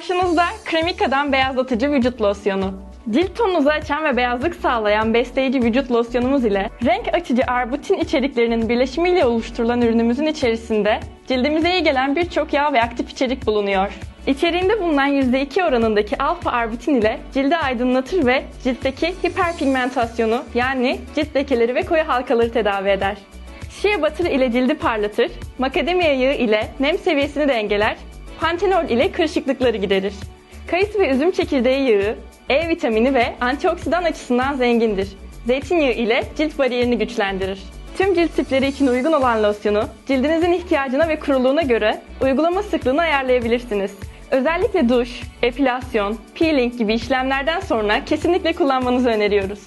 Karşınızda Kremika'dan beyazlatıcı vücut losyonu. Cilt tonunuzu açan ve beyazlık sağlayan besleyici vücut losyonumuz ile renk açıcı arbutin içeriklerinin birleşimiyle oluşturulan ürünümüzün içerisinde cildimize iyi gelen birçok yağ ve aktif içerik bulunuyor. İçeriğinde bulunan %2 oranındaki alfa arbutin ile cildi aydınlatır ve ciltteki hiperpigmentasyonu yani cilt lekeleri ve koyu halkaları tedavi eder. Shea butter ile cildi parlatır, macadamia yağı ile nem seviyesini dengeler, pantenol ile kırışıklıkları giderir. Kayısı ve üzüm çekirdeği yağı, E vitamini ve antioksidan açısından zengindir. Zeytinyağı ile cilt bariyerini güçlendirir. Tüm cilt tipleri için uygun olan losyonu, cildinizin ihtiyacına ve kuruluğuna göre uygulama sıklığını ayarlayabilirsiniz. Özellikle duş, epilasyon, peeling gibi işlemlerden sonra kesinlikle kullanmanızı öneriyoruz.